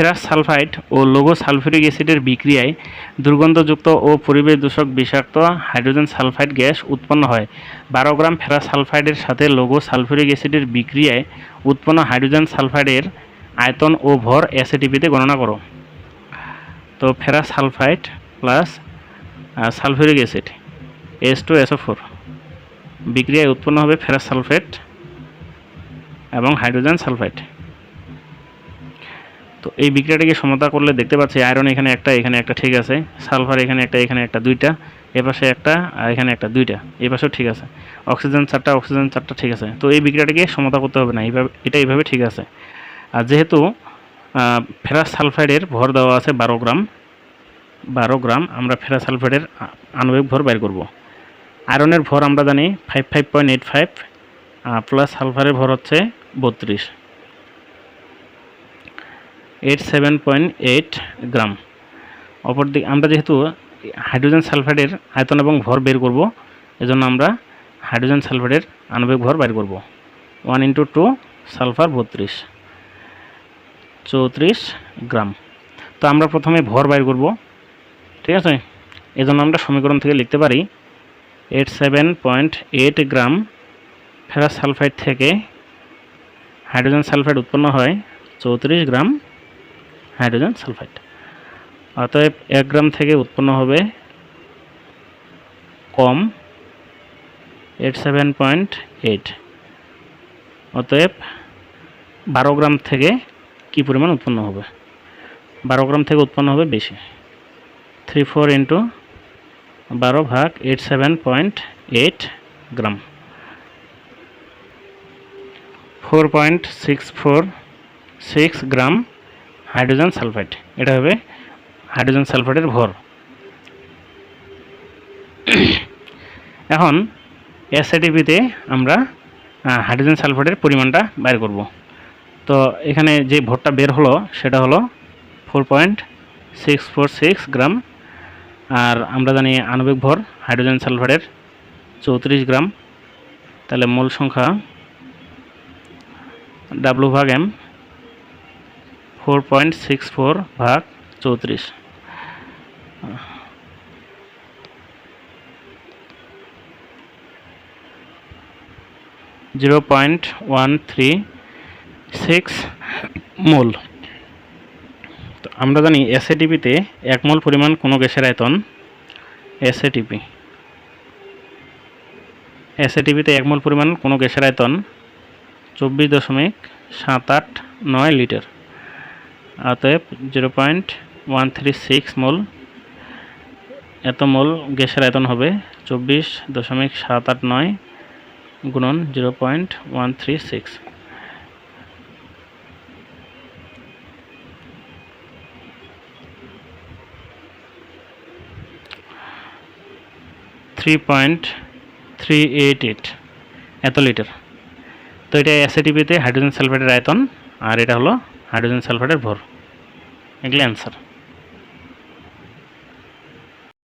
Ferrous sulphide ও লোগো sulphuric অ্যাসিডের বিক্রিয়ায় দুর্গন্ধযুক্ত ও পরিবেশ দূষক বিষাক্ত হাইড্রোজেন সালফাইড গ্যাস উৎপন্ন হয়। বারো গ্রাম ফেরাস সালফাইডের সাথে লোগো সালফিউরিক অ্যাসিডের বিক্রিয়ায় উৎপন্ন হাইড্রোজেন সালফাইডের আয়তন ও ভর এসএটিপিতে গণনা করো। তো ferrous sulphide plus sulphuric acid S two S O four বিক্রিয়ায় উৎপন্ন হবে ফেরাস সালফেট এবং হাইড্রোজেন সালফাইড। তো এই বিক্রিয়াটাকে সমতা করলে দেখতে পাচ্ছি আয়রন এখানে একটা এখানে একটা ঠিক আছে। সালফার এখানে একটা এখানে একটা দুইটা। এ পাশে একটা আর এখানে একটা দুইটা। এই পাশেও ঠিক আছে। অক্সিজেন চারটা অক্সিজেন চারটা ঠিক আছে। তো এই বিক্রিয়াটাকে সমতা করতে হবে না। এইভাবে, এটা এইভাবে ঠিক আছে। আর যেহেতু ফেরাস সালফাইডের ভর দেওয়া আছে বারো গ্রাম বারো গ্রাম, আমরা ফেরাস সালফাইডের আ- আণবিক ভর বের করব। আয়রনের ভর আমরা জানি five five point eight five plus সালফারের ভর হচ্ছে বত্রিশ। Eight seven point eight gram. অপরদিকে, আমরা যেহেতু হাইড্রোজেন সালফাইডের আয়তন এবং ভর বের করব, এজন্য আমরা হাইড্রোজেন সালফাইডের আণবিক ভর বের করব। ওয়ান ইন্টু টু, সালফার বত্রিশ, চৌত্রিশ গ্রাম। তো আমরা প্রথমে ভর বাইর করব, ঠিক আছে? এজন্য আমরা সমীকরণ থেকে লিখতে পারি eight seven point eight gram ferrous sulphide থেকে হাইড্রোজেন সালফাইড উৎপন্ন হয় চৌত্রিশ গ্রাম হাইড্রোজেন সালফাইড। অতএব এক গ্রাম থেকে উৎপন্ন হবে কম এইট সেভেন পয়েন্ট এইট। অতএব বারো গ্রাম থেকে কি পরিমাণ উৎপন্ন হবে? বারো গ্রাম থেকে উৎপন্ন হবে বেশি। থ্রি ফোর ইন্টু বারো ভাগ eight seven point eight gram. Four point six four six gram hydrogen sulphide. এটা হবে হাইড্রোজেন সালফাইডের ভর। এখন এসআইটিপিতে আমরা হাইড্রোজেন সালফাইডের পরিমাণটা বের করব। তো এখানে যে ভরটা বের হলো, সেটা হলো four point six four six gram. আর আমরা জানি আণবিক ভর হাইড্রোজেন সালফাইডের চৌত্রিশ গ্রাম। তাহলে মূল সংখ্যা ডাব্লু ভাগ M four point six four ভাগ চৌত্রিশ। Zero point one three six mole. তো আমরা জানি এসএটিপিতে এক মোল পরিমাণ কোনো গ্যাসের আয়তন এসএটিপি। এসএটিপিতে এক মোল পরিমাণ কোনো গ্যাসের আয়তন চব্বিশ দশমিক সাত আট নয় লিটার। অতএব zero point one three six mole. এত মোল গ্যাসের আয়তন হবে চব্বিশ দশমিক সাত আট নয় গুণন zero point one three six. Three point three eight eight এত লিটার। তো এটা অ্যাসিডিপিতে হাইড্রোজেন সালফাইডের আয়তন আর এটা হলো হাইড্রোজেন সালফাইডের ভর। এগুলো অ্যান্সার